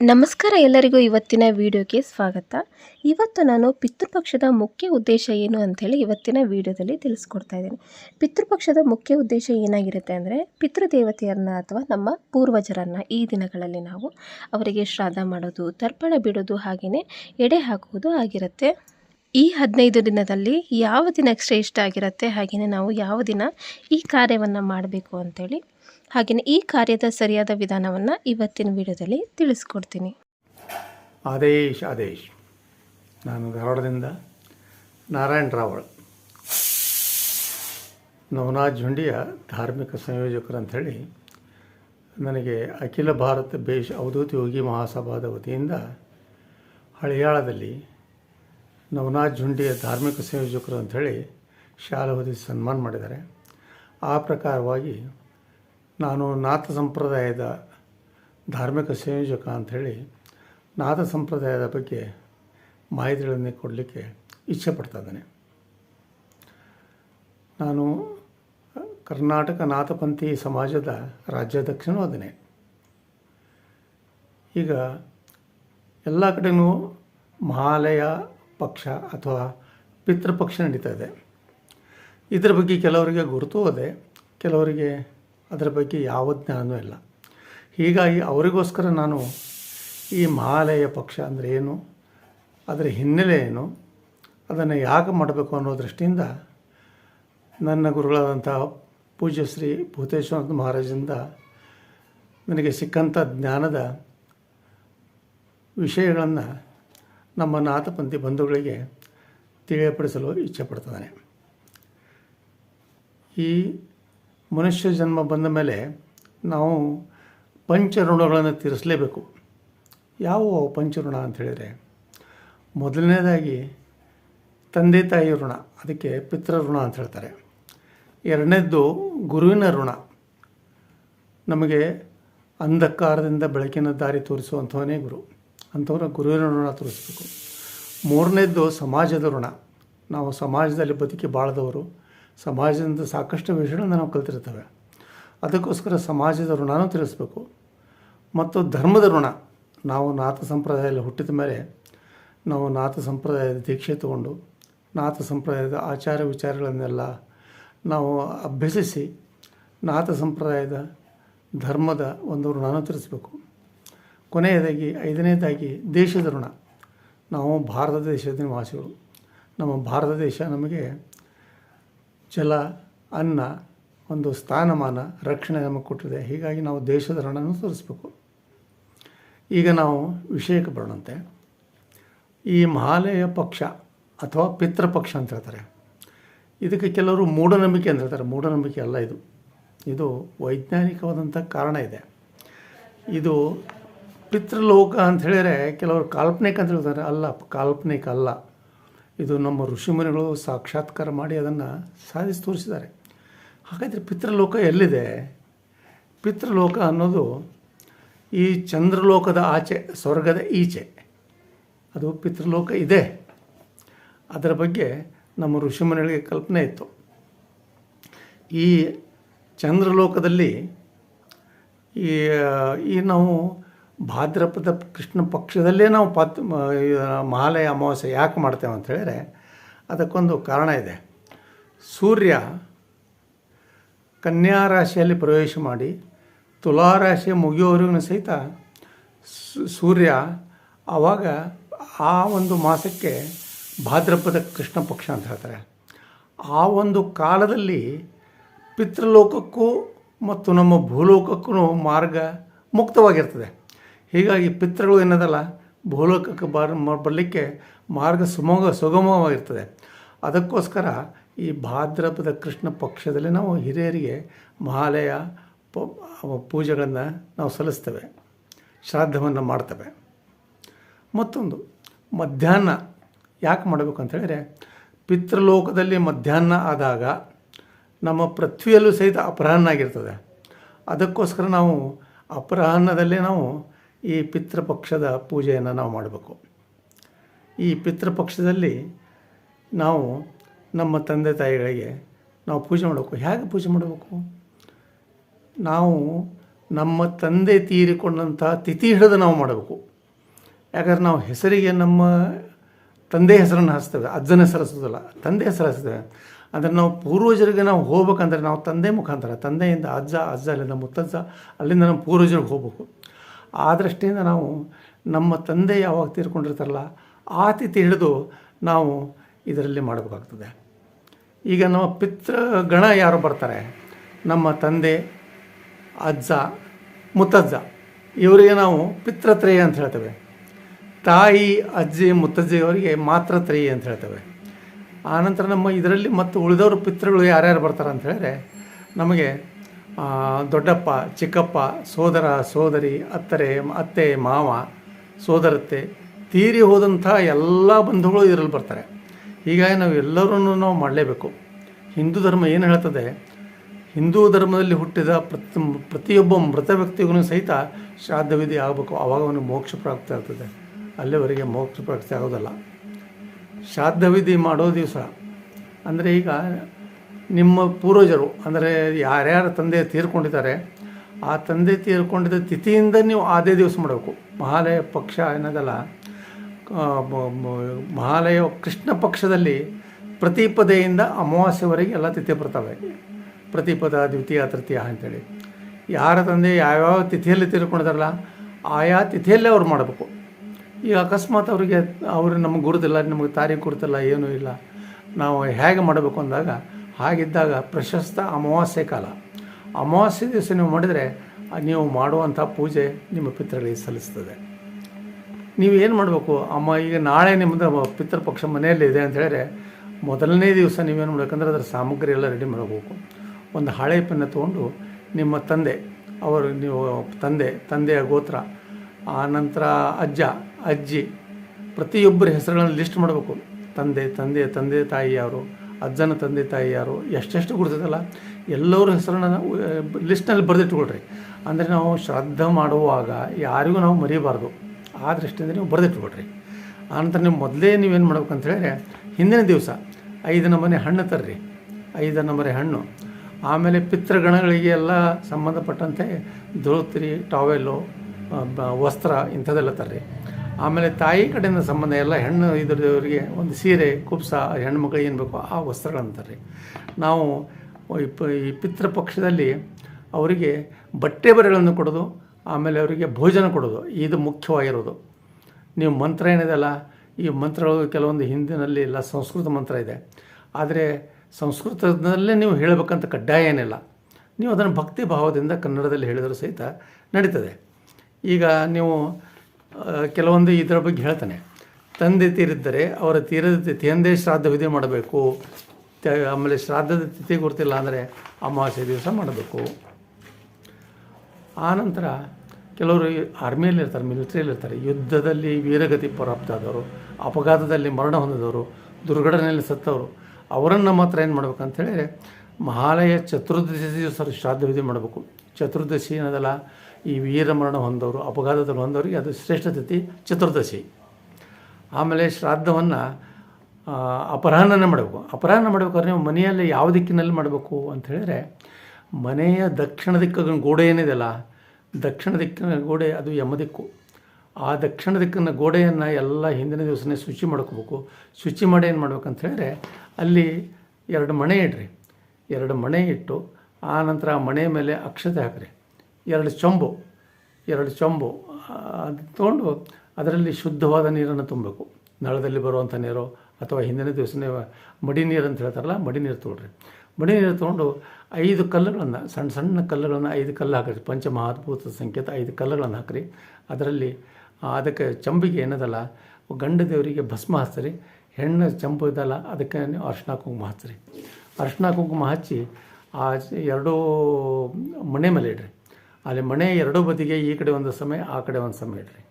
ನಮಸ್ಕಾರ ಎಲ್ಲರಿಗೂ ಇವತ್ತಿನ ವಿಡಿಯೋಗೆ ಸ್ವಾಗತ. ಇವತ್ತು ನಾನು ಪಿತೃಪಕ್ಷದ ಮುಖ್ಯ ಉದ್ದೇಶ ಏನು ಅಂಥೇಳಿ ಇವತ್ತಿನ ವಿಡಿಯೋದಲ್ಲಿ ತಿಳಿಸ್ಕೊಡ್ತಾ ಇದ್ದೀನಿ. ಪಿತೃಪಕ್ಷದ ಮುಖ್ಯ ಉದ್ದೇಶ ಏನಾಗಿರುತ್ತೆ ಅಂದರೆ ಪಿತೃದೇವತೆಯರನ್ನ ಅಥವಾ ನಮ್ಮ ಪೂರ್ವಜರನ್ನು ಈ ದಿನಗಳಲ್ಲಿ ನಾವು ಅವರಿಗೆ ಶ್ರಾದ್ದ ಮಾಡೋದು, ತರ್ಪಣ ಬಿಡೋದು ಹಾಗೆಯೇ ಎಡೆ ಹಾಕುವುದು ಆಗಿರುತ್ತೆ. ಈ ಹದಿನೈದು ದಿನದಲ್ಲಿ ಯಾವ ದಿನ ಶ್ರೇಷ್ಠ ಆಗಿರುತ್ತೆ ಹಾಗೆಯೇ ನಾವು ಯಾವ ದಿನ ಈ ಕಾರ್ಯವನ್ನು ಮಾಡಬೇಕು ಅಂತೇಳಿ ಹಾಗೆಯೇ ಈ ಕಾರ್ಯದ ಸರಿಯಾದ ವಿಧಾನವನ್ನು ಇವತ್ತಿನ ವಿಡಿಯೋದಲ್ಲಿ ತಿಳಿಸ್ಕೊಡ್ತೀನಿ. ಆದೇಶ್ ಆದೇಶ್. ನಾನು ಧಾರವಾಡದಿಂದ ನಾರಾಯಣ್ ರಾವಳ್. ನವನಾಥ್ ಝುಂಡಿಯ ಧಾರ್ಮಿಕ ಸಂಯೋಜಕರು ಅಂಥೇಳಿ ನನಗೆ ಅಖಿಲ ಭಾರತ ಬೇಷ್ ಅವಧೂತ ಯೋಗಿ ಮಹಾಸಭಾದ ವತಿಯಿಂದ ಹಳಿಯಾಳದಲ್ಲಿ ನವನಾಥ್ ಝುಂಡಿಯ ಧಾರ್ಮಿಕ ಸಂಯೋಜಕರು ಅಂಥೇಳಿ ಶಾಲೆ ಹೊದಿಸಿ ಸನ್ಮಾನ ಮಾಡಿದ್ದಾರೆ. ಆ ಪ್ರಕಾರವಾಗಿ ನಾನು ನಾಥ ಸಂಪ್ರದಾಯದ ಧಾರ್ಮಿಕ ಸಂಯೋಜಕ ಅಂಥೇಳಿ ನಾಥ ಸಂಪ್ರದಾಯದ ಬಗ್ಗೆ ಮಾಹಿತಿಗಳನ್ನು ಕೊಡಲಿಕ್ಕೆ ಇಚ್ಛೆ ಇದ್ದೇನೆ. ನಾನು ಕರ್ನಾಟಕ ನಾಥಪಂಥಿ ಸಮಾಜದ ರಾಜ್ಯಾಧ್ಯಕ್ಷನೂ ಅದನ್ನೇ ಈಗ ಎಲ್ಲ ಕಡೆಯೂ ಮಹಾಲಯ ಪಕ್ಷ ಅಥವಾ ಪಿತೃಪಕ್ಷ ನಡೀತಾ ಇದೆ. ಇದರ ಬಗ್ಗೆ ಕೆಲವರಿಗೆ ಗುರುತು ಅದೇ ಕೆಲವರಿಗೆ ಅದರ ಬಗ್ಗೆ ಯಾವ ಜ್ಞಾನವೂ ಇಲ್ಲ. ಹೀಗಾಗಿ ಅವರಿಗೋಸ್ಕರ ನಾನು ಈ ಮಹಾಲಯ ಪಕ್ಷ ಅಂದರೆ ಏನು, ಅದರ ಹಿನ್ನೆಲೆ ಏನು, ಅದನ್ನು ಯಾಕೆ ಮಾಡಬೇಕು ಅನ್ನೋ ದೃಷ್ಟಿಯಿಂದ ನನ್ನ ಗುರುಗಳಾದಂಥ ಪೂಜ್ಯ ಶ್ರೀ ಭೂತೇಶ್ವರ ಮಹಾರಾಜಿಂದ ನನಗೆ ಸಿಕ್ಕಂಥ ಜ್ಞಾನದ ವಿಷಯಗಳನ್ನು ನಮ್ಮ ನಾಥಪಂಥಿ ಬಂಧುಗಳಿಗೆ ತಿಳಿಯಪಡಿಸಲು ಇಚ್ಛೆ ಈ ಮನುಷ್ಯ ಜನ್ಮ ಬಂದ ಮೇಲೆ ನಾವು ಪಂಚಋಣಗಳನ್ನು ತೀರಿಸಲೇಬೇಕು. ಯಾವುವು ಪಂಚಋಣ ಅಂತ ಹೇಳಿದರೆ ಮೊದಲನೇದಾಗಿ ತಂದೆ ತಾಯಿ ಋಣ, ಅದಕ್ಕೆ ಪಿತೃಋಣ ಅಂತ ಹೇಳ್ತಾರೆ. ಎರಡನೇದ್ದು ಗುರುವಿನ ಋಣ. ನಮಗೆ ಅಂಧಕಾರದಿಂದ ಬೆಳಕಿನ ದಾರಿ ತೋರಿಸುವಂಥವನೇ ಗುರು. ಅಂಥವ್ರ ಗುರುವಿನ ಋಣ ತೋರಿಸ್ಬೇಕು. ಮೂರನೇದ್ದು ಸಮಾಜದ ಋಣ. ನಾವು ಸಮಾಜದಲ್ಲಿ ಬದುಕಿ ಬಾಳ್ದವರು. ಸಮಾಜದಿಂದ ಸಾಕಷ್ಟು ವಿಷಯಗಳನ್ನು ನಾವು ಕಲ್ತಿರ್ತೇವೆ. ಅದಕ್ಕೋಸ್ಕರ ಸಮಾಜದ ಋಣನೂ ತಿಳಿಸ್ಬೇಕು. ಮತ್ತು ಧರ್ಮದ ಋಣ, ನಾವು ನಾಥ ಸಂಪ್ರದಾಯದಲ್ಲಿ ಹುಟ್ಟಿದ ಮೇಲೆ ನಾವು ನಾಥ ಸಂಪ್ರದಾಯದ ದೀಕ್ಷೆ ತಗೊಂಡು, ನಾಥ ಸಂಪ್ರದಾಯದ ಆಚಾರ ವಿಚಾರಗಳನ್ನೆಲ್ಲ ನಾವು ಅಭ್ಯಸಿಸಿ ನಾಥ ಸಂಪ್ರದಾಯದ ಧರ್ಮದ ಒಂದು ಋಣನೂ ತಿಳಿಸ್ಬೇಕು. ಕೊನೆಯದಾಗಿ, ಐದನೇದಾಗಿ ದೇಶದ ಋಣ. ನಾವು ಭಾರತ ದೇಶದ ನಿವಾಸಿಗಳು. ನಮ್ಮ ಭಾರತ ದೇಶ ನಮಗೆ ಜಲ ಅನ್ನ, ಒಂದು ಸ್ಥಾನಮಾನ, ರಕ್ಷಣೆ ನಮಗೆ ಕೊಟ್ಟಿದೆ. ಹೀಗಾಗಿ ನಾವು ದೇಶದ ಋಣನೂ ತೋರಿಸ್ಬೇಕು. ಈಗ ನಾವು ವಿಷಯಕ್ಕೆ ಬರೋಣಂತೆ. ಈ ಮಹಾಲಯ ಪಕ್ಷ ಅಥವಾ ಪಿತೃಪಕ್ಷ ಅಂತ ಹೇಳ್ತಾರೆ. ಇದಕ್ಕೆ ಕೆಲವರು ಮೂಢನಂಬಿಕೆ ಅಂತ ಹೇಳ್ತಾರೆ. ಮೂಢನಂಬಿಕೆ ಅಲ್ಲ ಇದು. ಇದು ವೈಜ್ಞಾನಿಕವಾದಂಥ ಕಾರಣ ಇದೆ. ಇದು ಪಿತೃಲೋಕ ಅಂತ ಹೇಳಿದರೆ ಕೆಲವರು ಕಾಲ್ಪನಿಕ ಅಂತ ಹೇಳ್ತಾರೆ. ಅಲ್ಲ, ಕಾಲ್ಪನಿಕ ಅಲ್ಲ. ಇದು ನಮ್ಮ ಋಷಿಮುನಿಗಳು ಸಾಕ್ಷಾತ್ಕಾರ ಮಾಡಿ ಅದನ್ನು ಸಾಧಿಸಿ ತೋರಿಸಿದ್ದಾರೆ. ಹಾಗಾದರೆ ಪಿತೃಲೋಕ ಎಲ್ಲಿದೆ? ಪಿತೃಲೋಕ ಅನ್ನೋದು ಈ ಚಂದ್ರಲೋಕದ ಆಚೆ, ಸ್ವರ್ಗದ ಈಚೆ. ಅದು ಪಿತೃಲೋಕ ಇದೆ. ಅದರ ಬಗ್ಗೆ ನಮ್ಮ ಋಷಿಮುನಿಗಳಿಗೆ ಕಲ್ಪನೆ ಇತ್ತು. ಈ ಚಂದ್ರಲೋಕದಲ್ಲಿ ಈ ಈ ನಾವು ಭಾದ್ರಪದ ಕೃಷ್ಣ ಪಕ್ಷದಲ್ಲೇ ನಾವು ಪಾತ್ ಮಹಾಲಯ ಅಮಾವಾಸ್ಯೆ ಯಾಕೆ ಮಾಡ್ತೇವೆ ಅಂತ ಹೇಳಿದ್ರೆ ಅದಕ್ಕೊಂದು ಕಾರಣ ಇದೆ. ಸೂರ್ಯ ಕನ್ಯಾ ರಾಶಿಯಲ್ಲಿ ಪ್ರವೇಶ ಮಾಡಿ ತುಲಾ ರಾಶಿ ಮುಗಿಯೋವರೆಗೂ ಸಹಿತ ಸೂರ್ಯ ಆವಾಗ ಆ ಒಂದು ಮಾಸಕ್ಕೆ ಭಾದ್ರಪದ ಕೃಷ್ಣ ಪಕ್ಷ ಅಂತ ಹೇಳ್ತಾರೆ. ಆ ಒಂದು ಕಾಲದಲ್ಲಿ ಪಿತೃಲೋಕಕ್ಕೂ ಮತ್ತು ನಮ್ಮ ಭೂಲೋಕಕ್ಕೂ ಮಾರ್ಗ ಮುಕ್ತವಾಗಿರ್ತದೆ. ಹೀಗಾಗಿ ಪಿತೃಗಳು ಏನದಲ್ಲ ಭೂಲೋಕಕ್ಕೆ ಬರ್ ಬರಲಿಕ್ಕೆ ಮಾರ್ಗ ಸುಮೋಗ, ಸುಗಮವಾಗಿರ್ತದೆ. ಅದಕ್ಕೋಸ್ಕರ ಈ ಭಾದ್ರಪದ ಕೃಷ್ಣ ಪಕ್ಷದಲ್ಲಿ ನಾವು ಹಿರಿಯರಿಗೆ ಮಹಾಲಯ ಪೂಜೆಗಳನ್ನು ನಾವು ಸಲ್ಲಿಸ್ತೇವೆ, ಶ್ರಾದ್ದವನ್ನು ಮಾಡ್ತೇವೆ. ಮತ್ತೊಂದು, ಮಧ್ಯಾಹ್ನ ಯಾಕೆ ಮಾಡಬೇಕು ಅಂತ ಹೇಳಿದರೆ, ಪಿತೃಲೋಕದಲ್ಲಿ ಮಧ್ಯಾಹ್ನ ಆದಾಗ ನಮ್ಮ ಪೃಥ್ವಿಯಲ್ಲೂ ಸಹಿತ ಅಪರಾಹ್ನ ಆಗಿರ್ತದೆ. ಅದಕ್ಕೋಸ್ಕರ ನಾವು ಅಪರಾಹ್ನದಲ್ಲೇ ನಾವು ಈ ಪಿತೃಪಕ್ಷದ ಪೂಜೆಯನ್ನು ನಾವು ಮಾಡಬೇಕು. ಈ ಪಿತೃಪಕ್ಷದಲ್ಲಿ ನಾವು ನಮ್ಮ ತಂದೆ ತಾಯಿಗಳಿಗೆ ನಾವು ಪೂಜೆ ಮಾಡಬೇಕು. ಹೇಗೆ ಪೂಜೆ ಮಾಡಬೇಕು? ನಾವು ನಮ್ಮ ತಂದೆ ತೀರಿಕೊಂಡಂಥ ತಿಥಿ ಹಿಡಿದು ನಾವು ಮಾಡಬೇಕು. ಯಾಕಂದ್ರೆ ನಾವು ಹೆಸರಿಗೆ ನಮ್ಮ ತಂದೆ ಹೆಸರನ್ನು ಹಚ್ತೇವೆ ಅಜ್ಜನ ಹೆಸರು ಹಚ್ಚೋದಿಲ್ಲ ತಂದೆ ಹೆಸರು ಹಚ್ತೇವೆ ಅಂದರೆ ನಾವು ಪೂರ್ವಜರಿಗೆ ನಾವು ಹೋಗ್ಬೇಕಂದ್ರೆ ನಾವು ತಂದೆ ಮುಖಾಂತರ, ತಂದೆಯಿಂದ ಅಜ್ಜ ಅಜ್ಜ, ಅಲ್ಲಿಂದ ಮುತ್ತಜ್ಜ, ಅಲ್ಲಿಂದ ನಮ್ಮ ಪೂರ್ವಜರಿಗೆ ಹೋಗ್ಬೇಕು. ಆ ದೃಷ್ಟಿಯಿಂದ ನಾವು ನಮ್ಮ ತಂದೆ ಯಾವಾಗ ತೀರ್ಕೊಂಡಿರ್ತಾರಲ್ಲ, ಆ ತಿಥಿ ಹಿಡಿದು ನಾವು ಇದರಲ್ಲಿ ಮಾಡಬೇಕಾಗ್ತದೆ. ಈಗ ನಮ್ಮ ಪಿತೃಗಣ ಯಾರು ಬರ್ತಾರೆ? ನಮ್ಮ ತಂದೆ, ಅಜ್ಜ, ಮುತ್ತಜ್ಜ. ಇವರಿಗೆ ನಾವು ಪಿತೃತ್ರಯ ಅಂತ ಹೇಳ್ತೇವೆ. ತಾಯಿ, ಅಜ್ಜಿ, ಮುತ್ತಜ್ಜಿಯವರಿಗೆ ಮಾತ್ರ ತ್ರಯಿ ಅಂತ ಹೇಳ್ತೇವೆ. ಆನಂತರ ನಮ್ಮ ಇದರಲ್ಲಿ ಮತ್ತು ಉಳಿದವರು ಪಿತೃಗಳು ಯಾರ್ಯಾರು ಬರ್ತಾರೆ ಅಂತ ಹೇಳಿದ್ರೆ, ನಮಗೆ ದೊಡ್ಡಪ್ಪ, ಚಿಕ್ಕಪ್ಪ, ಸೋದರ, ಸೋದರಿ ಅತ್ತರೆ ಅತ್ತೆ, ಮಾವ, ಸೋದರತ್ತೆ, ತೀರಿ ಹೋದಂಥ ಎಲ್ಲ ಬಂಧುಗಳು ಇದರಲ್ಲಿ ಬರ್ತಾರೆ. ಹೀಗಾಗಿ ನಾವು ಎಲ್ಲರೂ ನಾವು ಮಾಡಲೇಬೇಕು. ಹಿಂದೂ ಧರ್ಮ ಏನು ಹೇಳ್ತದೆ? ಹಿಂದೂ ಧರ್ಮದಲ್ಲಿ ಹುಟ್ಟಿದ ಪ್ರತಿ, ಪ್ರತಿಯೊಬ್ಬ ಮೃತ ವ್ಯಕ್ತಿಗೂ ಸಹಿತ ಶ್ರಾದ್ದವಿಧಿ ಆಗಬೇಕು. ಆವಾಗ ಅವನು ಮೋಕ್ಷ ಪ್ರಾಪ್ತಿ ಆಗ್ತದೆ. ಅಲ್ಲಿವರೆಗೆ ಮೋಕ್ಷ ಪ್ರಾಪ್ತಿ ಆಗೋದಲ್ಲ. ಶ್ರಾದ್ದವಿಧಿ ಮಾಡೋ ದಿವಸ. ಅಂದರೆ ಈಗ ನಿಮ್ಮ ಪೂರ್ವಜರು, ಅಂದರೆ ಯಾರ್ಯಾರ ತಂದೆ ತೀರ್ಕೊಂಡಿದ್ದಾರೆ, ಆ ತಂದೆ ತೀರ್ಕೊಂಡಿದ್ದ ತಿಥಿಯಿಂದ ನೀವು ಅದೇ ದಿವಸ ಮಾಡಬೇಕು. ಮಹಾಲಯ ಪಕ್ಷ ಏನದಲ್ಲ ಮಹಾಲಯ ಕೃಷ್ಣ ಪಕ್ಷದಲ್ಲಿ ಪ್ರತಿಪದೆಯಿಂದ ಅಮಾವಾಸ್ಯವರೆಗೆ ಎಲ್ಲ ತಿಥಿ ಬರ್ತವೆ. ಪ್ರತಿಪದ, ದ್ವಿತೀಯ, ತೃತೀಯ ಅಂತೇಳಿ. ಯಾರ ತಂದೆ ಯಾವ್ಯಾವ ತಿಥಿಯಲ್ಲಿ ತೀರ್ಕೊಂಡಿದಾರಲ್ಲ ಆಯಾ ತಿಥಿಯಲ್ಲೇ ಅವ್ರು ಮಾಡಬೇಕು. ಈಗ ಅಕಸ್ಮಾತ್ ಅವರಿಗೆ, ಅವರು ನಮಗೆ ಗುರುತಿಲ್ಲ, ನಮಗೆ ತಾರೀಕು ಗುರುತಿಲ್ಲ, ಏನೂ ಇಲ್ಲ, ನಾವು ಹೇಗೆ ಮಾಡಬೇಕು ಅಂದಾಗ ಹಾಗಿದ್ದಾಗ ಪ್ರಶಸ್ತ ಅಮಾವಾಸ್ಯೆ ಕಾಲ. ಅಮಾವಾಸ್ಯೆ ದಿವಸ ನೀವು ಮಾಡಿದರೆ, ನೀವು ಮಾಡುವಂಥ ಪೂಜೆ ನಿಮ್ಮ ಪಿತೃಗಳಿಗೆ ಸಲ್ಲಿಸ್ತದೆ. ನೀವೇನು ಮಾಡಬೇಕು? ಅಮ್ಮ, ಈಗ ನಾಳೆ ನಿಮ್ಮದು ಪಿತೃಪಕ್ಷ ಮನೆಯಲ್ಲಿ ಇದೆ ಅಂತ ಹೇಳಿದ್ರೆ, ಮೊದಲನೇ ದಿವಸ ನೀವೇನು ಮಾಡಬೇಕಂದ್ರೆ ಅದರ ಸಾಮಗ್ರಿ ಎಲ್ಲ ರೆಡಿ ಮಾಡಬೇಕು ಒಂದು ಹಳೆ ಪೆನ್ನ ತೊಗೊಂಡು ನಿಮ್ಮ ತಂದೆ, ಅವರು ನೀವು ತಂದೆ, ತಂದೆಯ ಗೋತ್ರ, ಆ ನಂತರ ಅಜ್ಜ, ಅಜ್ಜಿ, ಪ್ರತಿಯೊಬ್ಬರ ಹೆಸರುಗಳನ್ನು ಲಿಸ್ಟ್ ಮಾಡಬೇಕು. ತಂದೆ ತಂದೆ ತಂದೆ ತಾಯಿ ಯಾರು ಅಜ್ಜನ ತಂದೆ ತಾಯಿ ಯಾರು, ಎಷ್ಟೆಷ್ಟು ಗುರುತದಲ್ಲ, ಎಲ್ಲರ ಹೆಸರನ್ನ ಲಿಸ್ಟ್ನಲ್ಲಿ ಬರೆದಿಟ್ಕೊಳ್ರಿ. ಅಂದರೆ ನಾವು ಶ್ರದ್ಧ ಮಾಡುವಾಗ ಯಾರಿಗೂ ನಾವು ಮರಿಬಾರ್ದು. ಆ ದೃಷ್ಟಿಯಿಂದ ನೀವು ಬರೆದಿಟ್ಕೊಳ್ರಿ. ಆನಂತರ ನೀವು ಮೊದಲೇ ನೀವೇನು ಮಾಡ್ಬೇಕು ಅಂತ ಹೇಳಿದ್ರೆ, ಹಿಂದಿನ ದಿವಸ ಐದು ನಮೂನೆ ಹಣ್ಣು ತರ್ರಿ. ಐದು ನಮೂನೆ ಹಣ್ಣು. ಆಮೇಲೆ ಪಿತೃಗಣಗಳಿಗೆ ಎಲ್ಲ ಸಂಬಂಧಪಟ್ಟಂತೆ ಧೋತ್ರಿ ಟಾವೆಲ್ಲು ವಸ್ತ್ರ ಇಂಥದ್ದೆಲ್ಲ ತರ್ರಿ. ಆಮೇಲೆ ತಾಯಿ ಕಡೆಯಿಂದ ಸಂಬಂಧ ಎಲ್ಲ ಹೆಣ್ಣು ಇದ್ರದವರಿಗೆ ಒಂದು ಸೀರೆ, ಕುಪ್ಸ, ಹೆಣ್ಣು ಮಕ್ಕಳು ಏನು ಬೇಕೋ ಆ ವಸ್ತ್ರಗಳಂತಾರೆ ನಾವು ಈ ಪಿತೃಪಕ್ಷದಲ್ಲಿ ಅವರಿಗೆ ಬಟ್ಟೆ ಬರೆಗಳನ್ನು ಕೊಡೋದು, ಆಮೇಲೆ ಅವರಿಗೆ ಭೋಜನ ಕೊಡೋದು, ಇದು ಮುಖ್ಯವಾಗಿರೋದು. ನೀವು ಮಂತ್ರ ಏನಿದೆಲ್ಲ ಈ ಮಂತ್ರಗಳು ಕೆಲವೊಂದು ಹಿಂದಿನಲ್ಲಿ ಇಲ್ಲ ಸಂಸ್ಕೃತ ಮಂತ್ರ ಇದೆ. ಆದರೆ ಸಂಸ್ಕೃತದಲ್ಲೇ ನೀವು ಹೇಳಬೇಕಂತ ಕಡ್ಡಾಯ ಏನಿಲ್ಲ. ನೀವು ಅದನ್ನು ಭಕ್ತಿ ಭಾವದಿಂದ ಕನ್ನಡದಲ್ಲಿ ಹೇಳಿದರೂ ಸಹಿತ ನಡೀತದೆ. ಈಗ ನೀವು ಕೆಲವೊಂದು ಇದರ ಬಗ್ಗೆ ಹೇಳ್ತಾನೆ. ತಂದೆ ತೀರಿದ್ದರೆ ಅವರ ತೀರದ ತಿಥಿಯಂದೇ ಶ್ರಾದ್ದ ವಿಧಿ ಮಾಡಬೇಕು. ಆಮೇಲೆ ಶ್ರಾದ್ದದ ತಿಥಿ ಗೊತ್ತಿಲ್ಲ ಅಂದರೆ ಅಮಾವಾಸ್ಯೆ ದಿವಸ ಮಾಡಬೇಕು. ಆನಂತರ ಕೆಲವರು ಆರ್ಮಿಯಲ್ಲಿ ಇರ್ತಾರೆ, ಮಿಲಿಟ್ರಿಯಲ್ಲಿ ಇರ್ತಾರೆ. ಯುದ್ಧದಲ್ಲಿ ವೀರಗತಿ ಪ್ರಾಪ್ತಾದವರು ಅಪಘಾತದಲ್ಲಿ ಮರಣ ಹೊಂದಿದವರು, ದುರ್ಘಟನೆಯಲ್ಲಿ ಸತ್ತವರು, ಅವರನ್ನು ಮಾತ್ರ ಏನು ಮಾಡಬೇಕು ಅಂತ ಹೇಳಿದರೆ ಮಹಾಲಯ ಚತುರ್ದಶಿ ದಿವಸ ಶ್ರಾದ್ದ ವಿಧಿ ಮಾಡಬೇಕು. ಚತುರ್ದಶಿ ಏನದಲ್ಲ ಈ ವೀರಮರಣ ಹೊಂದವರು, ಅಪಘಾತದಲ್ಲಿ ಹೊಂದವರಿಗೆ ಅದು ಶ್ರೇಷ್ಠ ತಿಥಿ ಚತುರ್ದಶಿ. ಆಮೇಲೆ ಶ್ರಾದ್ದವನ್ನು ಅಪರಾಹ್ನನೇ ಮಾಡಬೇಕು. ಅಪರಾಹ್ನ ಮಾಡಬೇಕಾದ್ರೆ ನೀವು ಮನೆಯಲ್ಲಿ ಯಾವ ದಿಕ್ಕಿನಲ್ಲಿ ಮಾಡಬೇಕು ಅಂತ ಹೇಳಿದ್ರೆ, ಮನೆಯ ದಕ್ಷಿಣ ದಿಕ್ಕಿನ ಗೋಡೆ ಏನಿದೆಯಲ್ಲ, ದಕ್ಷಿಣ ದಿಕ್ಕಿನ ಗೋಡೆ ಅದು ಯಮ ದಿಕ್ಕು. ಆ ದಕ್ಷಿಣ ದಿಕ್ಕಿನ ಗೋಡೆಯನ್ನು ಎಲ್ಲ ಹಿಂದಿನ ದಿವಸನೇ ಶುಚಿ ಮಾಡ್ಕೋಬೇಕು. ಶುಚಿ ಮಾಡಿ ಏನು ಮಾಡ್ಬೇಕಂತ ಹೇಳಿದ್ರೆ, ಅಲ್ಲಿ ಎರಡು ಮಣೆ ಇಡ್ರಿ. ಎರಡು ಮಣೆ ಇಟ್ಟು, ಆ ನಂತರ ಆ ಮಣೆ ಮೇಲೆ ಅಕ್ಷತೆ ಹಾಕ್ರಿ. ಎರಡು ಚೊಂಬು ಎರಡು ಚೊಂಬು ಅದು ತೊಗೊಂಡು ಅದರಲ್ಲಿ ಶುದ್ಧವಾದ ನೀರನ್ನು ತುಂಬಬೇಕು ನಳದಲ್ಲಿ ಬರುವಂಥ ನೀರು ಅಥವಾ ಹಿಂದಿನ ದಿವಸನೇ ಮಡಿ ನೀರು ಅಂತ ಹೇಳ್ತಾರಲ್ಲ, ಮಡಿ ನೀರು ತೊಗೊಳ್ರಿ. ಮಡಿ ನೀರು ತೊಗೊಂಡು ಐದು ಕಲ್ಲುಗಳನ್ನು, ಸಣ್ಣ ಸಣ್ಣ ಕಲ್ಲುಗಳನ್ನು ಐದು ಕಲ್ಲು ಹಾಕಿರಿ. ಪಂಚಮಹಾದ್ಭುತ ಸಂಕೇತ, ಐದು ಕಲ್ಲುಗಳನ್ನು ಹಾಕಿರಿ. ಅದರಲ್ಲಿ ಅದಕ್ಕೆ ಚಂಬಿಗೆ ಏನದಲ್ಲ, ಗಂಡ ದೇವರಿಗೆ ಭಸ್ಮ ಹಚ್ಚಿರಿ ಹೆಣ್ಣು ಚಂಬು ಇದಲ್ಲ, ಅದಕ್ಕೆ ನೀವು ಅರ್ಶಿನ ಕುಂಕುಮ ಹಚ್ಚಿರಿ ಅರ್ಶಿನ ಕುಂಕುಮ ಹಚ್ಚಿ ಆ, ಎರಡೂ ಮಣೆ ಮೇಲೆ ಇಡ್ರಿ. ಅಲ್ಲಿ ಮನೆ ಎರಡೂ ಬದಿಗೆ ಈ ಕಡೆ ಒಂದು ಸಮಯ ಆ ಕಡೆ ಒಂದು ಸಮಯ ಇಡ್ರಿ.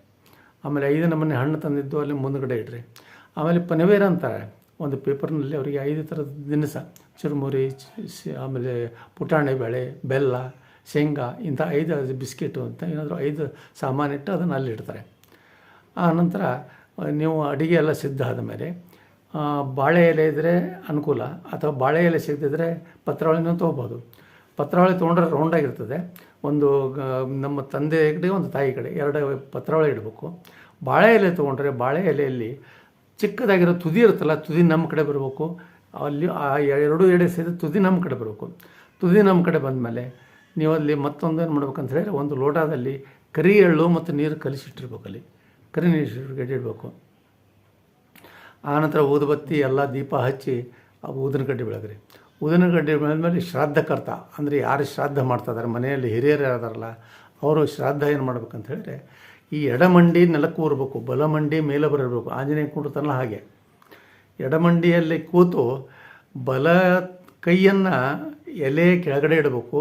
ಆಮೇಲೆ ಐದು ನಮೂನೆ ಹಣ್ಣು ತಂದಿದ್ದು ಅಲ್ಲಿ ಮುಂದುಗಡೆ ಇಡ್ರಿ. ಆಮೇಲೆ ಪನವೇರ ಅಂತಾರೆ ಒಂದು ಪೇಪರ್ನಲ್ಲಿ ಅವರಿಗೆ ಐದು ಥರದ ದಿನಸ ಚುರುಮುರಿ ಆಮೇಲೆ ಪುಟಾಣಿ ಬೇಳೆ ಬೆಲ್ಲ ಶೇಂಗಾ ಇಂಥ ಐದು ಬಿಸ್ಕೆಟು ಅಂತ ಏನಾದರೂ ಐದು ಸಾಮಾನು ಇಟ್ಟು ಅದನ್ನು ಅಲ್ಲಿ ಇಡ್ತಾರೆ. ಆ ನಂತರ ನೀವು ಅಡುಗೆ ಎಲ್ಲ ಸಿದ್ಧ ಆದ ಮೇಲೆ ಆ, ಬಾಳೆ ಎಲೆ ಇದ್ದರೆ ಅನುಕೂಲ ಅಥವಾ ಬಾಳೆ ಎಲೆ ಸಿಗದಿದ್ದರೆ ಪತ್ರಾವಳಿನೂ ತೊಗೋಬೋದು. ಪತ್ರಾವಳಿ ತೊಗೊಂಡ್ರೆ ರೌಂಡಾಗಿರ್ತದೆ ಒಂದು ನಮ್ಮ ತಂದೆ ಕಡೆ, ಒಂದು ತಾಯಿ ಕಡೆ, ಎರಡು ಪತ್ರಾವಳಿ ಇಡಬೇಕು. ಬಾಳೆ ಎಲೆ ತೊಗೊಂಡ್ರೆ ಬಾಳೆ ಎಲೆಯಲ್ಲಿ ಚಿಕ್ಕದಾಗಿರೋ ತುದಿ ಇರುತ್ತಲ್ಲ, ತುದಿ ನಮ್ಮ ಕಡೆ ಬರಬೇಕು. ಅಲ್ಲಿ ಆ ಎರಡು ಎಡೆ ಸೇರಿ ತುದಿ ನಮ್ಮ ಕಡೆ ಬರಬೇಕು. ತುದಿ ನಮ್ಮ ಕಡೆ ಬಂದಮೇಲೆ ನೀವು ಅಲ್ಲಿ ಮತ್ತೊಂದು ಏನು ಮಾಡ್ಬೇಕಂತ ಹೇಳಿದ್ರೆ, ಒಂದು ಲೋಟದಲ್ಲಿ ಕರಿ ಎಳ್ಳು ಮತ್ತು ನೀರು ಕಲಿಸಿಟ್ಟಿರ್ಬೇಕು ಅಲ್ಲಿ. ಕರಿ ನೀರು ಇಡಬೇಕು. ಆನಂತರ ಊದುಬತ್ತಿ, ಎಲ್ಲ ದೀಪ ಹಚ್ಚಿ, ಆ ಊದಿನ ಕಡ್ಡಿ ಬೆಳಗ್ರಿ. ಊದಿನ ಮೇಲೆ ಶ್ರಾದ್ದಕರ್ತ, ಅಂದರೆ ಯಾರು ಶ್ರಾದ್ದ ಮಾಡ್ತಾ ಇದ್ದಾರೆ, ಮನೆಯಲ್ಲಿ ಹಿರಿಯರು ಯಾರದಾರಲ್ಲ ಅವರು ಶ್ರಾದ್ದ ಏನು ಮಾಡ್ಬೇಕಂತ ಹೇಳಿದ್ರೆ, ಈ ಎಡಮಂಡಿ ನೆಲಕ್ಕೆ ಊರಬೇಕು ಬಲಮಂಡಿ ಮೇಲೆ ಬರಬೇಕು ಆಂಜನೇಯ ಕೂಡ್ತಾನಲ್ಲ ಹಾಗೆ. ಎಡಮಂಡಿಯಲ್ಲಿ ಕೂತು ಬಲ ಕೈಯನ್ನು ಎಲೆ ಕೆಳಗಡೆ ಇಡಬೇಕು,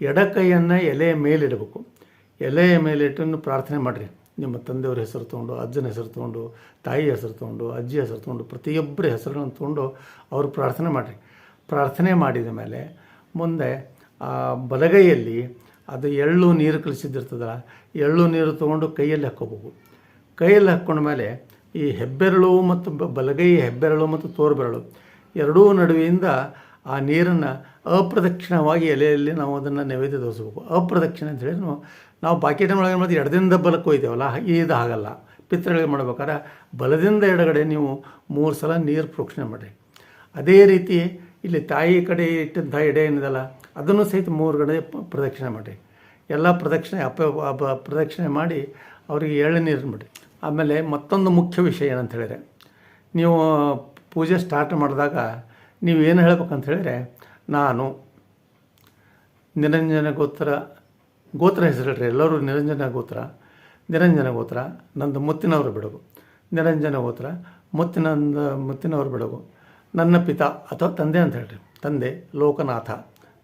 ಎಡ ಕೈಯನ್ನು ಎಲೆಯ ಮೇಲಿಡಬೇಕು ಎಲೆಯ ಮೇಲಿಟ್ಟು ಪ್ರಾರ್ಥನೆ ಮಾಡಿರಿ. ನಿಮ್ಮ ತಂದೆಯವ್ರ ಹೆಸರು ತೊಗೊಂಡು, ಅಜ್ಜನ ಹೆಸರು ತೊಗೊಂಡು ತಾಯಿ ಹೆಸರು ತೊಗೊಂಡು ಅಜ್ಜಿ ಹೆಸರು ತೊಗೊಂಡು, ಪ್ರತಿಯೊಬ್ಬರ ಹೆಸರುಗಳನ್ನು ತೊಗೊಂಡು ಅವರು ಪ್ರಾರ್ಥನೆ ಮಾಡಿರಿ. ಪ್ರಾರ್ಥನೆ ಮಾಡಿದ ಮೇಲೆ ಮುಂದೆ, ಆ, ಬಲಗೈಯಲ್ಲಿ ಅದು ಎಳ್ಳು ನೀರು ಕಲಿಸಿದ್ದಿರ್ತದಲ್ಲ, ಎಳ್ಳು ನೀರು ತೊಗೊಂಡು ಕೈಯಲ್ಲಿ ಹಾಕ್ಕೋಬೇಕು ಕೈಯಲ್ಲಿ ಹಾಕ್ಕೊಂಡ ಮೇಲೆ ಈ ಹೆಬ್ಬೆರಳು ಮತ್ತು ಬಲಗೈ ಹೆಬ್ಬೆರಳು ಮತ್ತು ತೋರ್ಬೆರಳು ಎರಡೂ ನಡುವೆಯಿಂದ ಆ ನೀರನ್ನು ಅಪ್ರದಕ್ಷಿಣವಾಗಿ ಎಲೆಯಲ್ಲಿ ನಾವು ಅದನ್ನು ನೈವೇದ್ಯ ತೋರಿಸ್ಬೇಕು. ಅಪ್ರದಕ್ಷಿಣೆ ಅಂತ ಹೇಳಿದ್ರು ನಾವು ಬಾಕಿ ಒಳಗೆ ಮಾಡಿದ್ರೆ ಎಡದಿಂದ ಬಲಕ್ಕೆ ಹೋಯ್ತೇವಲ್ಲ ಇದು ಆಗಲ್ಲ ಪಿತ್ರಗಳಿಗೆ ಮಾಡ್ಬೇಕಾದ್ರೆ ಬಲದಿಂದ ಎಡಗಡೆ ನೀವು ಮೂರು ಸಲ ನೀರು ಪ್ರೋಕ್ಷಣೆ ಮಾಡಿರಿ. ಅದೇ ರೀತಿ ಇಲ್ಲಿ ತಾಯಿ ಕಡೆ ಇಟ್ಟಂಥ ಎಡೆ ಏನಿದಲ್ಲ, ಅದನ್ನು ಸಹಿತ ಮೂರು ಕಡೆ ಪ್ರದಕ್ಷಿಣೆ ಮಾಡಿ. ಎಲ್ಲ ಪ್ರದಕ್ಷಿಣೆ, ಅಪ ಪ್ರದಕ್ಷಿಣೆ ಮಾಡಿ ಅವರಿಗೆ ಎಳ್ನೀರು ಬಿಡಿ. ಆಮೇಲೆ ಮತ್ತೊಂದು ಮುಖ್ಯ ವಿಷಯ ಏನಂತ ಹೇಳಿದರೆ, ನೀವು ಪೂಜೆ ಸ್ಟಾರ್ಟ್ ಮಾಡಿದಾಗ ನೀವು ಏನು ಹೇಳ್ಬೇಕಂತ ಹೇಳಿದರೆ, ನಾನು ನಿರಂಜನ ಗೋತ್ರ ಗೋತ್ರ ಹೆಸರು ಹೇಳ್ರಿ ಎಲ್ಲರೂ ನಿರಂಜನ ಗೋತ್ರ ನಿರಂಜನ ಗೋತ್ರ, ನಂದು ಮುತ್ತಿನವರು ಬೆಳಗು ನಿರಂಜನ ಗೋತ್ರ, ಮುತ್ತಿನಂದ, ಮುತ್ತಿನವರು ಬೆಳಗು ನನ್ನ ಪಿತ ಅಥವಾ ತಂದೆ ಅಂತ ಹೇಳ್ರಿ. ತಂದೆ ಲೋಕನಾಥ,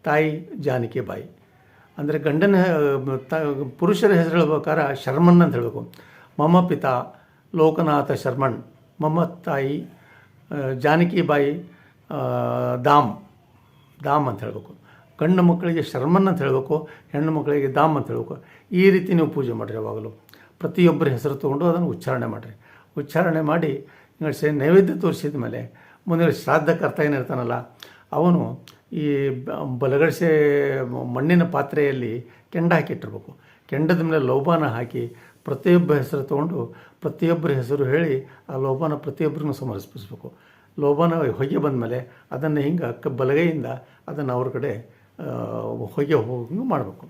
ತಾಯಿ ಜಾನಕಿ ಬಾಯಿ ಅಂದರೆ ಗಂಡನ, ತ, ಪುರುಷರ ಹೆಸರು ಹೇಳ್ಬೇಕಾದ್ರೆ ಶರ್ಮನ್ ಅಂತ ಹೇಳಬೇಕು. ಮಮ್ಮ ಪಿತ, ಲೋಕನಾಥ ಶರ್ಮಣ್ ಮಮ ತಾಯಿ ಜಾನಕಿ ಬಾಯಿ ದಾಮ್ ದಾಮ್ ಅಂತ ಹೇಳಬೇಕು. ಗಂಡು ಮಕ್ಕಳಿಗೆ ಶರ್ಮನ್ ಅಂತ ಹೇಳಬೇಕು, ಹೆಣ್ಣು ಮಕ್ಕಳಿಗೆ ದಾಮ್ ಅಂತ ಹೇಳಬೇಕು. ಈ ರೀತಿ ನೀವು ಪೂಜೆ ಮಾಡಿರಿ ಯಾವಾಗಲೂ. ಪ್ರತಿಯೊಬ್ಬರ ಹೆಸರು ತೊಗೊಂಡು ಅದನ್ನು ಉಚ್ಚಾರಣೆ ಮಾಡಿರಿ. ಉಚ್ಚಾರಣೆ ಮಾಡಿ ನೈವೇದ್ಯ ತೋರಿಸಿದ ಮೇಲೆ ಮುಂದೆ ಶ್ರಾದ್ದಕರ್ತ ಏನಿರ್ತಾನಲ್ಲ, ಅವನು ಈ ಬಲಗಡಿಸೆ ಮಣ್ಣಿನ ಪಾತ್ರೆಯಲ್ಲಿ ಕೆಂಡ ಹಾಕಿಟ್ಟಿರ್ಬೇಕು. ಕೆಂಡದ ಮೇಲೆ ಲೋಬಾನ ಹಾಕಿ ಪ್ರತಿಯೊಬ್ಬ ಹೆಸರು ತೊಗೊಂಡು ಪ್ರತಿಯೊಬ್ಬರ ಹೆಸರು ಹೇಳಿ ಆ ಲೋಬಾನ ಪ್ರತಿಯೊಬ್ಬರನ್ನು ಸಮರ್ಪಿಸಬೇಕು. ಲೋಬಾನ ಹೊಗೆ ಬಂದಮೇಲೆ ಅದನ್ನು ಹಿಂಗೆ ಕ, ಬಲಗೈಯಿಂದ ಅದನ್ನು ಅವ್ರ ಕಡೆ ಹೊಗೆ ಹೋಗಂಗೆ ಮಾಡಬೇಕು.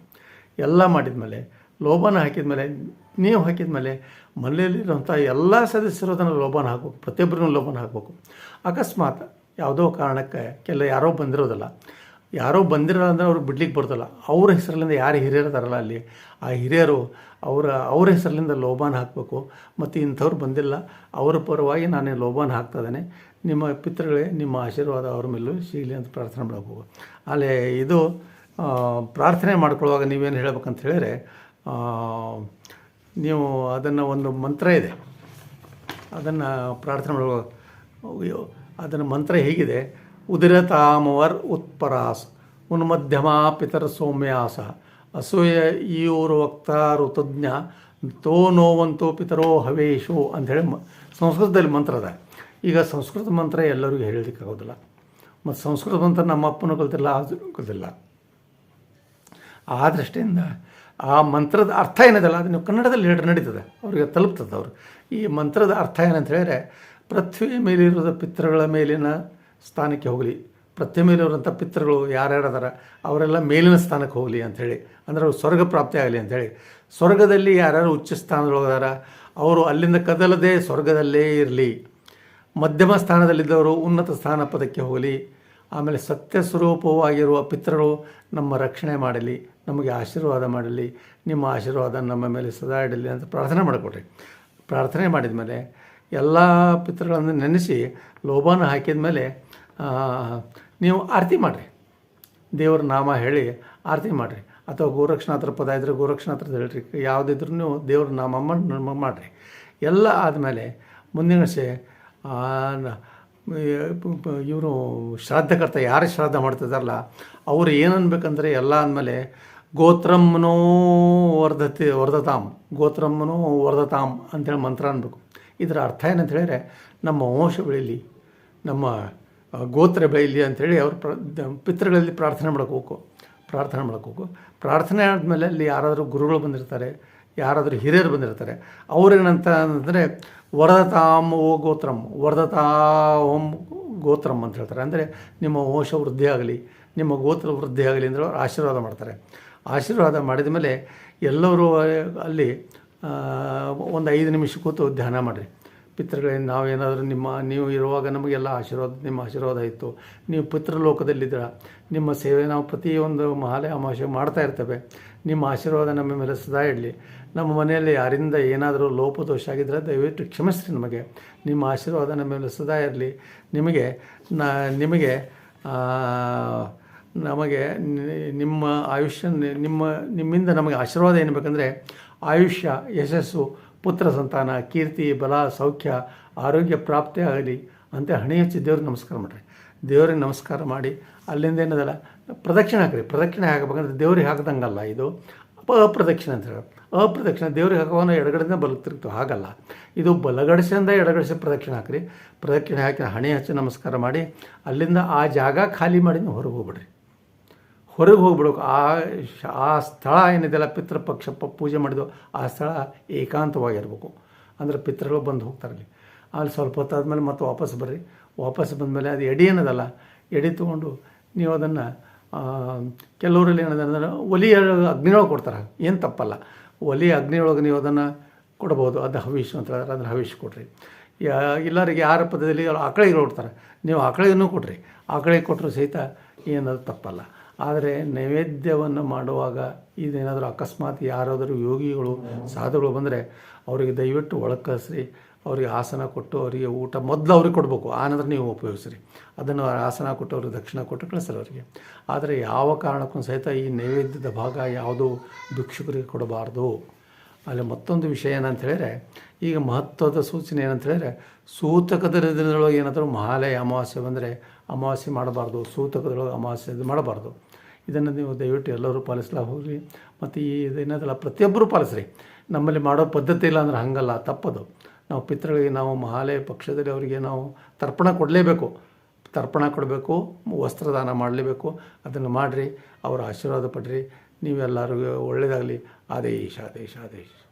ಎಲ್ಲ ಮಾಡಿದ ಮಾಡಿದ್ಮೇಲೆ ಲೋಬಾನ ಹಾಕಿದ್ಮೇಲೆ ನೀವು ಹಾಕಿದ ಮೇಲೆ ಮನೆಯಲ್ಲಿರುವಂಥ ಎಲ್ಲ ಸದಸ್ಯರು ಅದನ್ನು ಲೋಬಾನ ಹಾಕಬೇಕು ಪ್ರತಿಯೊಬ್ಬರನ್ನು ಲೋಬಾನ ಹಾಕಬೇಕು. ಅಕಸ್ಮಾತ್ ಯಾವುದೋ ಕಾರಣಕ್ಕೆ ಕೆಲ ಯಾರೋ ಬಂದಿರೋದಲ್ಲ, ಯಾರೋ ಬಂದಿರಲ್ಲ ಅಂದರೆ ಅವ್ರು ಬಿಡ್ಲಿಕ್ಕೆ ಬರ್ತಲ್ಲ ಅವ್ರ ಹೆಸರಲ್ಲಿಂದ ಯಾರು ಹಿರಿಯರು ತರಲ್ಲ ಅಲ್ಲಿ, ಆ ಹಿರಿಯರು ಅವರ, ಅವ್ರ ಹೆಸರಲ್ಲಿಂದ ಲೋಬಾನ ಹಾಕಬೇಕು. ಮತ್ತು ಇಂಥವ್ರು ಬಂದಿಲ್ಲ, ಅವರ ಪರವಾಗಿ ನಾನು ಲೋಬಾನ ಹಾಕ್ತಾ ಇದ್ದೇನೆ. ನಿಮ್ಮ ಪಿತೃಗಳೇ, ನಿಮ್ಮ ಆಶೀರ್ವಾದ ಅವ್ರ ಮೇಲೂ ಸಿಗಲಿ ಅಂತ ಪ್ರಾರ್ಥನೆ ಮಾಡಬೇಕು. ಅಲ್ಲಿ ಇದು ಪ್ರಾರ್ಥನೆ ಮಾಡ್ಕೊಳ್ಳುವಾಗ ನೀವೇನು ಹೇಳ್ಬೇಕಂತ ಹೇಳಿದ್ರೆ ನೀವು ಅದನ್ನು ಒಂದು ಮಂತ್ರ ಇದೆ. ಅದನ್ನು ಪ್ರಾರ್ಥನೆ ಮಾಡುವ ಅದನ್ನು ಮಂತ್ರ ಹೇಗಿದೆ? ಉದಿರತಾಮವರ್ ಉತ್ಪರಾಸ್ ಉನ್ಮಧ್ಯಮ ಪಿತರ ಸೌಮ್ಯಾಸ, ಅಸೂಯ ಈಯೂರು ವಕ್ತ ಋತಜ್ಞ, ತೋ ನೋವಂತೋ ಪಿತರೋ ಹವೇಶು ಅಂಥೇಳಿ ಮ, ಸಂಸ್ಕೃತದಲ್ಲಿ ಮಂತ್ರ ಅದ. ಈಗ ಸಂಸ್ಕೃತ ಮಂತ್ರ ಎಲ್ಲರಿಗೂ ಹೇಳಲಿಕ್ಕೆ ಆಗೋದಿಲ್ಲ ಮತ್ತು ಸಂಸ್ಕೃತ ಮಂತ್ರ ನಮ್ಮ ಅಪ್ಪನೂ ಕಲ್ತಿಲ್ಲ ಅದು ಕಲ್ತಿಲ್ಲ. ಆ ದೃಷ್ಟಿಯಿಂದ ಆ ಮಂತ್ರದ ಅರ್ಥ ಏನಿದೆಲ್ಲ? ಅದು ನೀವು ಕನ್ನಡದಲ್ಲಿ ಹೇಳಿ ನಡೀತದೆ. ಅವರಿಗೆ ತಲುಪ್ತದೆ ಅವರು. ಈ ಮಂತ್ರದ ಅರ್ಥ ಏನಂತ ಹೇಳಿದ್ರೆ, ಪೃಥ್ವಿ ಮೇಲಿರುವ ಪಿತೃಗಳ ಮೇಲಿನ ಸ್ಥಾನಕ್ಕೆ ಹೋಗಲಿ. ಪೃಥ್ವಿ ಮೇಲಿರುವಂಥ ಪಿತೃಗಳು ಯಾರ್ಯಾರದಾರ, ಅವರೆಲ್ಲ ಮೇಲಿನ ಸ್ಥಾನಕ್ಕೆ ಹೋಗಲಿ ಅಂಥೇಳಿ ಅಂದರೆ ಅವರು ಸ್ವರ್ಗ ಪ್ರಾಪ್ತಿ ಆಗಲಿ ಅಂಥೇಳಿ ಸ್ವರ್ಗದಲ್ಲಿ ಯಾರ್ಯಾರು ಉಚ್ಚ ಸ್ಥಾನದೊಳಗದಾರ ಅವರು ಅಲ್ಲಿಂದ ಕದಲದೆ ಸ್ವರ್ಗದಲ್ಲೇ ಇರಲಿ. ಮಧ್ಯಮ ಸ್ಥಾನದಲ್ಲಿದ್ದವರು ಉನ್ನತ ಸ್ಥಾನ ಪದಕ್ಕೆ ಹೋಗಲಿ. ಆಮೇಲೆ ಸತ್ಯ ಸ್ವರೂಪವಾಗಿರುವ ಪಿತೃರು ನಮ್ಮ ರಕ್ಷಣೆ ಮಾಡಲಿ, ನಮಗೆ ಆಶೀರ್ವಾದ ಮಾಡಲಿ, ನಿಮ್ಮ ಆಶೀರ್ವಾದ ನಮ್ಮ ಮೇಲೆ ಸದಾ ಇಡಲಿ ಅಂತ ಪ್ರಾರ್ಥನೆ ಮಾಡಿಕೊಡ್ರಿ ಪ್ರಾರ್ಥನೆ ಮಾಡಿದ ಮೇಲೆ ಎಲ್ಲ ಪಿತೃಗಳನ್ನು ನೆನೆಸಿ ಲೋಭಾನ ಹಾಕಿದ ಮೇಲೆ ನೀವು ಆರತಿ ಮಾಡಿರಿ. ದೇವ್ರ ನಾಮ ಹೇಳಿ ಆರತಿ ಮಾಡಿರಿ. ಅಥವಾ ಗೋರಕ್ಷನಾಥರ ಪದ ಇದ್ದರೆ ಗೋರಕ್ಷನಾಥರ ಹೇಳ್ರಿ. ಯಾವುದಿದ್ರೂ ದೇವ್ರ ನಾಮ ಮಾಡಿರಿ. ಎಲ್ಲ ಆದಮೇಲೆ ಮುಂದಿನ ವರ್ಷ ಇವರು ಶ್ರಾದ್ದಕರ್ತ ಯಾರು ಶ್ರಾದ್ದ ಮಾಡ್ತಿದ್ದಾರಲ್ಲ ಅವರು ಏನು ಅನ್ಬೇಕಂದ್ರೆ ಎಲ್ಲ ಅಂದಮೇಲೆ ಗೋತ್ರಮ್ಮನೋ ವರ್ಧತಿ ವರ್ಧತಾಮ್ ಗೋತ್ರಮ್ಮನೋ ವರ್ಧತಾಮ್ ಅಂತೇಳಿ ಮಂತ್ರ ಅನ್ಬೇಕು. ಇದರ ಅರ್ಥ ಏನಂತ ಹೇಳಿದ್ರೆ ನಮ್ಮ ವಂಶ ಬೆಳೀಲಿ, ನಮ್ಮ ಗೋತ್ರ ಬೆಳೀಲಿ ಅಂಥೇಳಿ ಅವ್ರು ಪ್ರ ಪಿತೃಗಳಲ್ಲಿ ಪ್ರಾರ್ಥನೆ ಮಾಡೋಕೆ ಹೋಗು, ಪ್ರಾರ್ಥನೆ ಮಾಡ್ಕೋಬೇಕು ಪ್ರಾರ್ಥನೆ ಆದಮೇಲೆ ಅಲ್ಲಿ ಯಾರಾದರೂ ಗುರುಗಳು ಬಂದಿರ್ತಾರೆ ಯಾರಾದರೂ ಹಿರಿಯರು ಬಂದಿರ್ತಾರೆ, ಅವ್ರೇನಂತ ಅಂದರೆ ವರದತಾಮ್ ಓ ಗೋತ್ರಂ, ವರದತಾ ಓಂ ಗೋತ್ರಂ ಅಂತ ಹೇಳ್ತಾರೆ. ಅಂದರೆ ನಿಮ್ಮ ವಂಶ ವೃದ್ಧಿ ಆಗಲಿ, ನಿಮ್ಮ ಗೋತ್ರ ವೃದ್ಧಿ ಆಗಲಿ ಅಂದರೆ ಅವ್ರು ಆಶೀರ್ವಾದ ಮಾಡ್ತಾರೆ. ಆಶೀರ್ವಾದ ಮಾಡಿದ ಮೇಲೆ ಎಲ್ಲರೂ ಅಲ್ಲಿ ಒಂದು ಐದು ನಿಮಿಷ ಕೂತು ಧ್ಯಾನ ಮಾಡಿರಿ. ಪಿತೃಗಳೇ, ನಾವೇನಾದರೂ ನಿಮ್ಮ, ನೀವು ಇರುವಾಗ ನಮಗೆಲ್ಲ ಆಶೀರ್ವಾದ, ನಿಮ್ಮ ಆಶೀರ್ವಾದ ಇತ್ತು ನೀವು ಪಿತೃಲೋಕದಲ್ಲಿದ್ದೀರ, ನಿಮ್ಮ ಸೇವೆ ನಾವು ಪ್ರತಿಯೊಂದು ಮಹಾಲಯ ಅಮಾವಾಸ್ಯೆ ಮಾಡ್ತಾ ಇರ್ತೇವೆ. ನಿಮ್ಮ ಆಶೀರ್ವಾದ ನಮ್ಮ ಮೇಲೆ ಸದಾ ಇಡಲಿ. ನಮ್ಮ ಮನೆಯಲ್ಲಿ ಯಾರಿಂದ ಏನಾದರೂ ಲೋಪದೋಷ ಆಗಿದ್ದರೆ ದಯವಿಟ್ಟು ಕ್ಷಮಿಸ್ರಿ ನಮಗೆ. ನಿಮ್ಮ ಆಶೀರ್ವಾದ ನಮ್ಮ ಮೇಲೆ ಸದಾ ಇರಲಿ. ನಿಮಗೆ, ನಾ, ನಿಮಗೆ ನಮಗೆ ನಿಮ್ಮ ಆಯುಷ್ಯ, ನಿಮ್ಮ, ನಿಮ್ಮಿಂದ ನಮಗೆ ಆಶೀರ್ವಾದ ಏನು ಬೇಕಂದರೆ ಆಯುಷ್ಯ, ಯಶಸ್ಸು, ಪುತ್ರ ಸಂತಾನ, ಕೀರ್ತಿ, ಬಲ, ಸೌಖ್ಯ, ಆರೋಗ್ಯ ಪ್ರಾಪ್ತಿ ಆಗಲಿ ಅಂತ ಹಣೆ ಹಚ್ಚಿ ದೇವ್ರಿಗೆ ನಮಸ್ಕಾರ ಮಾಡಿರಿ. ದೇವ್ರಿಗೆ ನಮಸ್ಕಾರ ಮಾಡಿ ಅಲ್ಲಿಂದ ಏನದಲ್ಲ, ಪ್ರದಕ್ಷಿಣೆ ಹಾಕಿರಿ. ಪ್ರದಕ್ಷಿಣೆ ಹಾಕಬೇಕಂದ್ರೆ ದೇವ್ರಿಗೆ ಹಾಕ್ದಂಗಲ್ಲ ಇದು. ಅಪ ಅಪ್ರದಕ್ಷಿಣೆ ಅಂತ ಹೇಳಿ ಅಪ್ರದಕ್ಷಿಣೆ, ದೇವ್ರಿಗೆ ಹಾಕೋನ ಎಡಗಡೆಯಿಂದ ಬಲಕ್ಕೆ ತಿರುಗ್ತು ಹಾಗಲ್ಲ. ಇದು ಬಲಗಡಿಸಿಂದ ಎಡಗಡಿಸಿ ಪ್ರದಕ್ಷಿಣೆ ಹಾಕ್ರಿ. ಪ್ರದಕ್ಷಿಣೆ ಹಾಕಿ ಹಣೆ ಹಚ್ಚಿ ನಮಸ್ಕಾರ ಮಾಡಿ, ಅಲ್ಲಿಂದ ಆ ಜಾಗ ಖಾಲಿ ಮಾಡಿ ನೀವು ಹೊರಗೆ ಹೋಗ್ಬಿಡ್ರಿ. ಹೊರಗೆ ಹೋಗ್ಬಿಡ್ಬೇಕು ಆ ಆ ಸ್ಥಳ ಏನಿದೆಯಲ್ಲ ಪಿತೃಪಕ್ಷ ಪೂಜೆ ಮಾಡಿದ್ದು ಆ ಸ್ಥಳ ಏಕಾಂತವಾಗಿರ್ಬೇಕು. ಅಂದರೆ ಪಿತೃಗಳು ಬಂದು ಹೋಗ್ತಾರಲ್ಲಿ ಅಲ್ಲಿ ಸ್ವಲ್ಪ ಹೊತ್ತಾದ್ಮೇಲೆ ಮತ್ತೆ ವಾಪಸ್ ಬರ್ರಿ. ವಾಪಸ್ ಬಂದಮೇಲೆ ಅದು ಎಡಿ ಏನದಲ್ಲ, ಎಡಿ ತೊಗೊಂಡು ನೀವು ಅದನ್ನು ಕೆಲವರಲ್ಲಿ ಏನಂದ್ರೆ ಒಲಿಯ ಅಗ್ನಿಯೊಳಗೆ ಕೊಡ್ತಾರೆ. ಏನು ತಪ್ಪಲ್ಲ. ಒಲಿ ಅಗ್ನಿಯೊಳಗೆ ನೀವು ಅದನ್ನು ಕೊಡ್ಬೋದು. ಅದು ಹವಿಷ್ ಅಂತ ಹೇಳಿದ್ರೆ ಅದನ್ನು ಹವಿಷ್ ಕೊಡ್ರಿ. ಯಾ ಎಲ್ಲರಿಗೆ ಯಾರ ಪದದಲ್ಲಿ ಆಕಳಿಗೆ ಕೊಡ್ತಾರೆ. ನೀವು ಆಕಳಿಗೂ ಕೊಡ್ರಿ. ಆಕಳಿಗೆ ಕೊಟ್ಟರು ಸಹಿತ ಏನದು ತಪ್ಪಲ್ಲ. ಆದರೆ ನೈವೇದ್ಯವನ್ನು ಮಾಡುವಾಗ ಇದೇನಾದರೂ ಅಕಸ್ಮಾತ್ ಯಾರಾದರೂ ಯೋಗಿಗಳು, ಸಾಧುಗಳು ಬಂದರೆ ಅವರಿಗೆ ದಯವಿಟ್ಟು ಒಳಗೆ ಅವರಿಗೆ ಆಸನ ಕೊಟ್ಟು ಅವರಿಗೆ ಊಟ ಮೊದಲು ಅವ್ರಿಗೆ ಕೊಡಬೇಕು. ಆನಂತರ ನೀವು ಉಪಯೋಗಿಸ್ರಿ. ಅದನ್ನು ಆಸನ ಕೊಟ್ಟು ಅವ್ರಿಗೆ ದಕ್ಷಿಣ ಕೊಟ್ಟು ಕಳಿಸಲ್ಲ ಅವರಿಗೆ. ಆದರೆ ಯಾವ ಕಾರಣಕ್ಕೂ ಸಹಿತ ಈ ನೈವೇದ್ಯದ ಭಾಗ ಯಾವುದು ಭಿಕ್ಷುಕರಿಗೆ ಕೊಡಬಾರ್ದು. ಅಲ್ಲಿ ಮತ್ತೊಂದು ವಿಷಯ ಏನಂತ ಹೇಳಿದ್ರೆ, ಈಗ ಮಹತ್ವದ ಸೂಚನೆ ಏನಂತ ಹೇಳಿದ್ರೆ, ಸೂತಕದ ದಿನದೊಳಗೆ ಏನಾದರೂ ಮಹಾಲಯ ಅಮಾವಾಸ್ಯೆ ಬಂದರೆ ಅಮಾವಾಸ್ಯೆ ಮಾಡಬಾರ್ದು. ಸೂತಕದೊಳಗೆ ಅಮಾವಾಸ್ಯೆ ಇದು ಮಾಡಬಾರ್ದು. ಇದನ್ನು ನೀವು ದಯವಿಟ್ಟು ಎಲ್ಲರೂ ಪಾಲಿಸ್ಲಾ ಹೋಗ್ರಿ. ಮತ್ತು ಈ ಇದೇನದಲ್ಲ ಪ್ರತಿಯೊಬ್ಬರೂ ಪಾಲಿಸ್ರಿ. ನಮ್ಮಲ್ಲಿ ಮಾಡೋ ಪದ್ಧತಿ ಇಲ್ಲ ಅಂದ್ರೆ ಹಂಗಲ್ಲ, ತಪ್ಪದು. ನಾವು ಪಿತೃಗಳಿಗೆ ನಾವು ಮಹಾಲಯ ಪಕ್ಷದಲ್ಲಿ ಅವರಿಗೆ ನಾವು ತರ್ಪಣ ಕೊಡಲೇಬೇಕು. ತರ್ಪಣ ಕೊಡಬೇಕು, ವಸ್ತ್ರದಾನ ಮಾಡಲೇಬೇಕು. ಅದನ್ನು ಮಾಡಿರಿ, ಅವರ ಆಶೀರ್ವಾದ ಪಡಿರಿ. ನೀವೆಲ್ಲರಿಗೂ ಒಳ್ಳೆಯದಾಗಲಿ ಆದೇಶ ಆದೇಶ ಆದೇಶ.